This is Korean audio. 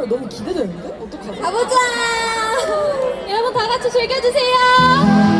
헐 너무 기대되는데? 어떡하지? 가보자! 여러분 다 같이 즐겨주세요!